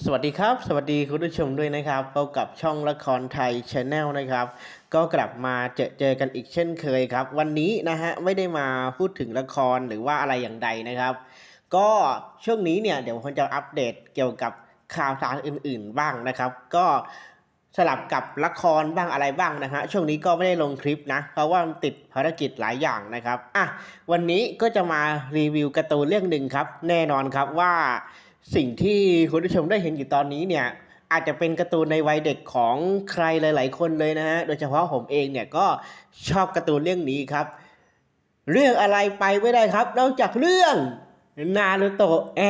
สวัสดีครับ สวัสดีคุณผู้ชมด้วยนะครับพบกับช่องละครไทยช n แนลนะครับ ก็กลับมาเจอเจอกันอีกเช่นเคยครับ วันนี้นะฮะไม่ได้มาพูดถึงละครหรือว่าอะไรอย่างใดนะครับ ก็ช่วงนี้เนี่ยเดี๋ยวผมจะอัปเดตเกี่ยวกับข่าวสารอื่น ๆ บ้างนะครับ ก็สลับกับละครบ้างอะไรบ้างนะฮะช่วงนี้ก็ไม่ได้ลงคลิปนะ เพราะว่าติดภารกิจหลายอย่างนะครับอะวันนี้ก็จะมารีวิวการ์ตูนเรื่องหนึ่งครับ แน่นอนครับว่า สิ่งที่คุณผู้ชมได้เห็นอยู่ตอนนี้เนี่ยอาจจะเป็นการ์ตูนในวัยเด็กของใครหลาย ๆ คนเลยนะฮะ โดยเฉพาะผมเองเนี่ยก็ชอบการ์ตูนเรื่องนี้ครับ เรื่องอะไรไปไม่ได้ครับ นอกจากเรื่องนารูโตะแอ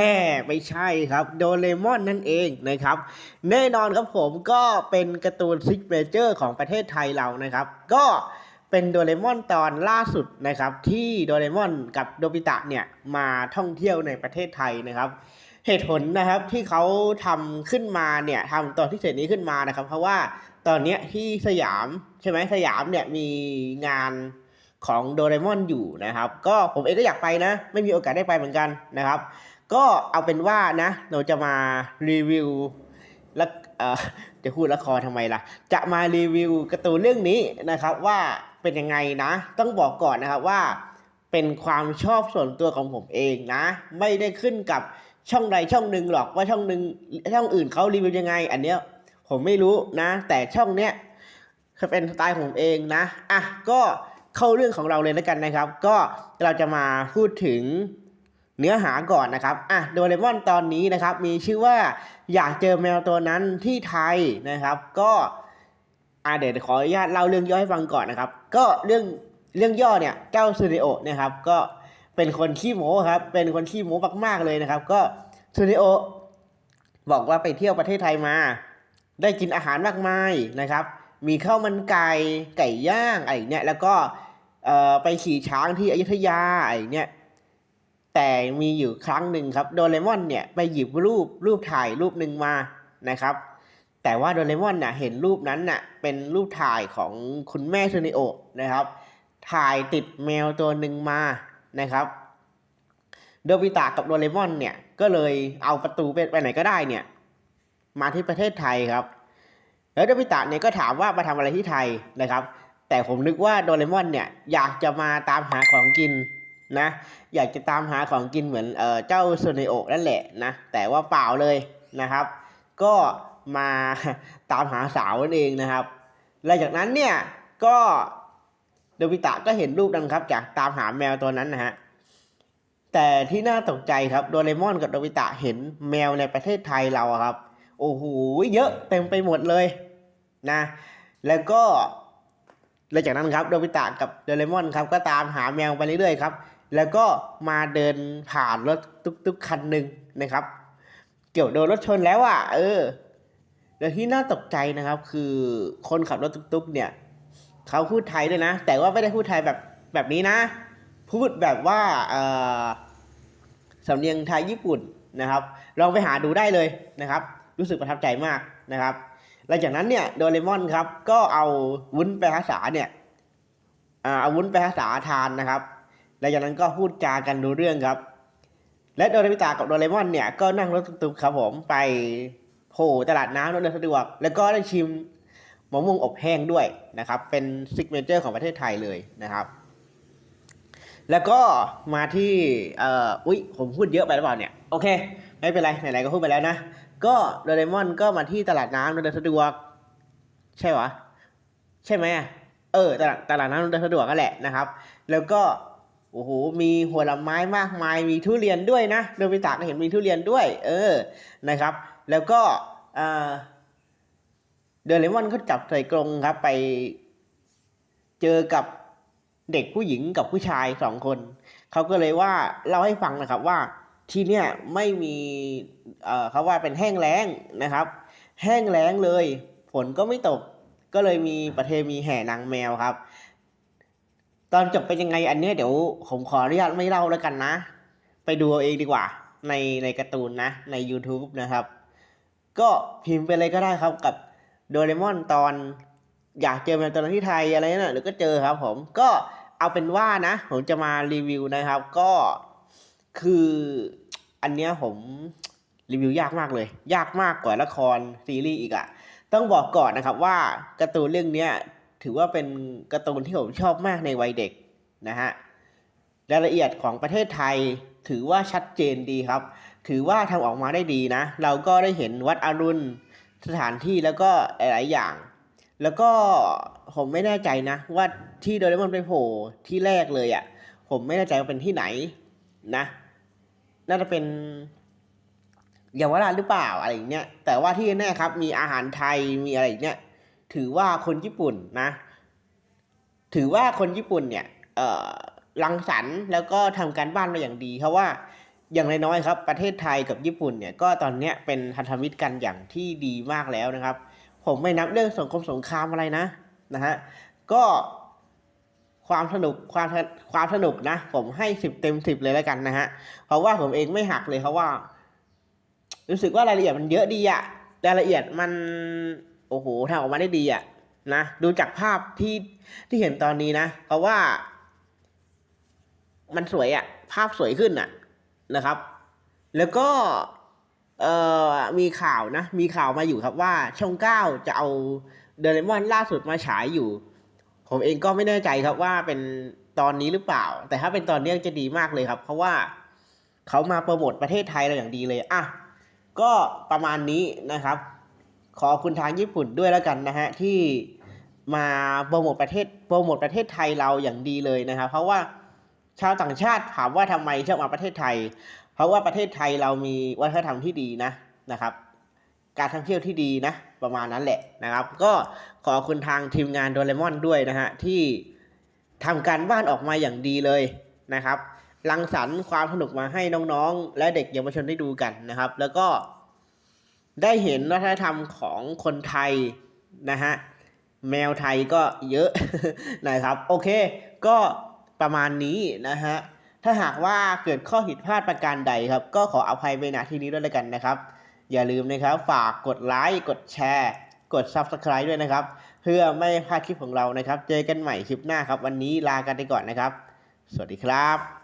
ไม่ใช่ครับโดเรมอนนั่นเองนะครับ แน่นอนครับผมก็เป็นการ์ตูนซิกเนเจอร์ของประเทศไทยเรานะครับ ก็เป็นโดเรมอนตอนล่าสุดนะครับ ที่โดเรมอนกับโดบิตะเนี่ยมาท่องเที่ยวในประเทศไทยนะครับ เหตุผลนะครับที่เขาทำขึ้นมาเนี่ยทำตอนที่เสร็จนี้ขึ้นมานะครับ เพราะว่าตอนเนี้ยที่สยามใช่ไหมสยามเนี่ยมีงานของโดเรมอนอยู่นะครับ ก็ผมเองก็อยากไปนะ ไม่มีโอกาสได้ไปเหมือนกันนะครับ ก็เอาเป็นว่านะ เราจะมารีวิวและจะพูดละครทำไมล่ะ จะมารีวิวการ์ตูนเรื่องนี้นะครับว่าเป็นยังไงนะ ต้องบอกก่อนนะครับว่าเป็นความชอบส่วนตัวของผมเองนะ ไม่ได้ขึ้นกับ ช่องใดช่องหนึ่งหรอกว่าช่องหนึ่งช่องอื่นเขารีวิวยังไง อันเนี้ยผมไม่รู้นะ แต่ช่องเนี้ยเป็นสไตล์ของผมเองนะอะก็เข้าเรื่องของเราเลยแล้วกันนะครับ ก็เราจะมาพูดถึงเนื้อหาก่อนนะครับอะโดเรมอนตอนนี้นะครับ มีชื่อว่าอยากเจอแมวตัวนั้นที่ไทยนะครับ ก็อะเดี๋ยวขออนุญาตเล่าเรื่องย่อให้ฟังก่อนนะครับ ก็เรื่องเรื่องย่อเนี่ยเจ้าซูนิโอนะครับ ก็ เป็นคนขี้โม้ครับ เป็นคนขี้โม้มากๆเลยนะครับ ก็ซูนิโอบอกว่าไปเที่ยวประเทศไทยมา ได้กินอาหารมากมายนะครับ มีข้าวมันไก่ไก่ย่างอะไรเนี่ยแล้วก็ไปขี่ช้างที่อยุธยาอะไรเนี่ยแต่มีอยู่ครั้งหนึ่งครับโดเรมอนเนี่ยไปหยิบรูปรูปถ่ายรูปหนึ่งมานะครับ แต่ว่าโดเรมอนน่ะเห็นรูปนั้นน่ะเป็นรูปถ่ายของคุณแม่ซูนิโอนะครับ ถ่ายติดแมวตัวหนึ่งมา นะครับโดบิตะกับโดเรมอนเนี่ยก็เลยเอาประตูไปไหนก็ได้เนี่ยมาที่ประเทศไทยครับ แล้วโดบิตะเนี่ยก็ถามว่ามาทำอะไรที่ไทยนะครับ แต่ผมนึกว่าโดเรมอนเนี่ยอยากจะมาตามหาของกินนะอยากจะตามหาของกินเหมือนเออเจ้าโซเนโอนั่นแหละนะแต่ว่าเปล่าเลยนะครับ ก็มาตามหาสาวนั่นเองนะครับหลังจากนั้นเนี่ยก็ โดบิตะก็เห็นรูปนั้นครับจากตามหาแมวตัวนั้นนะฮะแต่ที่น่าตกใจครับโดเรมอนกับโดบิตะเห็นแมวในประเทศไทยเราครับ โอ้โหเยอะเต็มไปหมดเลยนะ แล้วก็หลังจากนั้นครับโดบิตะกับโดเรมอนครับก็ตามหาแมวไปเรื่อยๆครับ แล้วก็มาเดินผ่านรถตุ๊กๆคันหนึ่งนะครับ เกี่ยวโดนรถชนแล้วอะเออแล้วที่น่าตกใจนะครับ คือคนขับรถตุ๊กๆเนี่ย เขาพูดไทยด้วยนะ แต่ว่าไม่ได้พูดไทยแบบแบบนี้นะ พูดแบบว่าสำเนียงไทยญี่ปุ่นนะครับลองไปหาดูได้เลยนะครับ รู้สึกประทับใจมากนะครับหลังจากนั้นเนี่ยโดเรมอนครับก็เอาวุ้นไปภาษาเนี่ยเอาวุ้นไปภาษาทานนะครับหลังจากนั้นก็พูดจากันรู้เรื่องครับ และโดเรมิตากับโดเรมอนเนี่ยก็นั่งรถตุ๊กๆครับผมไปโผล่ตลาดน้ำรถเดินสะดวก แล้วก็ได้ชิม มะม่วงอบแห้งด้วยนะครับ เป็นซิกเนเจอร์ของประเทศไทยเลยนะครับ แล้วก็มาที่เอ่ออุ๊ย ผมพูดเยอะไปหรือเปล่าเนี่ย โอเค ไม่เป็นไร ไหนๆก็พูดไปแล้วนะ ก็โดเรมอนก็มาที่ตลาดน้ำโดยสะดวก ใช่หรอ ใช่ไหมเออ ตลาดตลาดน้ำโดยสะดวกก็แหละนะครับ แล้วก็โอ้โห มีผลไม้มากมาย มีทุเรียนด้วยนะโดบิตะก็เห็นมีทุเรียนด้วย เออ นะครับ แล้วก็อ่า เดเรมอนก็จับใส่กรงครับไปเจอกับเด็กผู้หญิงกับผู้ชายสองคน เขาก็เลยว่าเล่าให้ฟังนะครับว่าที่เนี่ยไม่มีเอ่อเขาว่าเป็นแห้งแล้งนะครับ แห้งแล้งเลยฝนก็ไม่ตกก็เลยมีประเพณีแห่นางแมวครับ ตอนจบเป็นยังไงอันเนี้ยเดี๋ยวผมขออนุญาตไม่เล่าแล้วกันนะ ไปดูเอาเองดีกว่า ในในการ์ตูนนะใน YouTube นะครับ ก็พิมพ์ไปเลยก็ได้ครับกับ โดเรมอนตอนอยากเจอแมวตัวนั้นที่ไทยอะไรนะ่ะหรือก็เจอครับผมก็เอาเป็นว่านะ ผมจะมารีวิวนะครับ ก็คืออันเนี้ยผมรีวิวยากมากเลย ยากมากกว่าละครซีรีส์อีกอะต้องบอกก่อนนะครับว่าการ์ตูนเรื่องเนี้ยถือว่าเป็นการ์ตูนที่ผมชอบมากในวัยเด็กนะฮะรายละเอียดของประเทศไทยถือว่าชัดเจนดีครับ ถือว่าทำออกมาได้ดีนะ เราก็ได้เห็นวัดอรุณ สถานที่แล้วก็หลาย ๆ อย่าง แล้วก็ผมไม่แน่ใจนะ ว่าที่โดเรมอนไปโผล่ที่แรกเลยอะ่ะ ผมไม่แน่ใจว่าเป็นที่ไหนนะ น่าจะเป็นเยาวราชหรือเปล่าอะไรอย่างเงี้ย แต่ว่าที่แน่ครับ มีอาหารไทยมีอะไรอย่างเงี้ย ถือว่าคนญี่ปุ่นนะ ถือว่าคนญี่ปุ่นเนี่ย เอ่อรังสรรค์แล้วก็ทำการบ้านมาอย่างดี เพราะว่า อย่างน้อยๆครับประเทศไทยกับญี่ปุ่นเนี่ยก็ตอนเนี้ยเป็นพันธมิตรกันอย่างที่ดีมากแล้วนะครับ ผมไม่นับเรื่องสงครามสงครามอะไรนะนะฮะก็ความสนุกความความสนุกนะ ผมให้สิบเต็มสิบเลยแล้วกันนะฮะเพราะว่าผมเองไม่หักเลยเพราะว่า รู้สึกว่ารายละเอียดมันเยอะดีอะรายละเอียดมันโอ้โหทำออกมาได้ดีอะนะดูจากภาพที่ที่เห็นตอนนี้นะ เพราะว่า มันสวยอะภาพสวยขึ้นอะ นะครับ แล้วก็เอ่อมีข่าวนะ มีข่าวมาอยู่ครับว่าช่องเก้าจะเอาเดเรมอนล่าสุดมาฉายอยู่ ผมเองก็ไม่แน่ใจครับว่าเป็นตอนนี้หรือเปล่า แต่ถ้าเป็นตอนนี้จะดีมากเลยครับ เพราะว่าเขามาโปรโมทประเทศไทยเราอย่างดีเลยอะก็ประมาณนี้นะครับ ขอคุณทางญี่ปุ่นด้วยแล้วกันนะฮะที่มาโปรโมทประเทศโปรโมทประเทศไทยเราอย่างดีเลยนะครับ เพราะว่า ชาวต่างชาติถามว่าทำไมชอบมาประเทศไทย เพราะว่าประเทศไทยเรามีวัฒนธรรมที่ดีนะนะครับ การท่องเที่ยวที่ดีนะประมาณนั้นแหละนะครับ ก็ขอบคุณทางทีมงานโดเรมอนด้วยนะฮะที่ทำการบ้านออกมาอย่างดีเลยนะครับรังสรรค์ความสนุกมาให้น้องๆ และเด็กเยาวชนได้ดูกันนะครับ แล้วก็ได้เห็นวัฒนธรรมของคนไทยนะฮะแมวไทยก็เยอะนะครับ โอเค ก็ ประมาณนี้นะฮะถ้าหากว่าเกิดข้อผิดพลาดประการใดครับ ก็ขออภัยไปณที่นี้ด้วยแล้วกันนะครับ อย่าลืมนะครับฝากกดไลค์กดแชร์ กด Subscribe ด้วยนะครับ เพื่อไม่พลาดคลิปของเรานะครับ เจอกันใหม่คลิปหน้าครับ วันนี้ลากันไปก่อนนะครับ สวัสดีครับ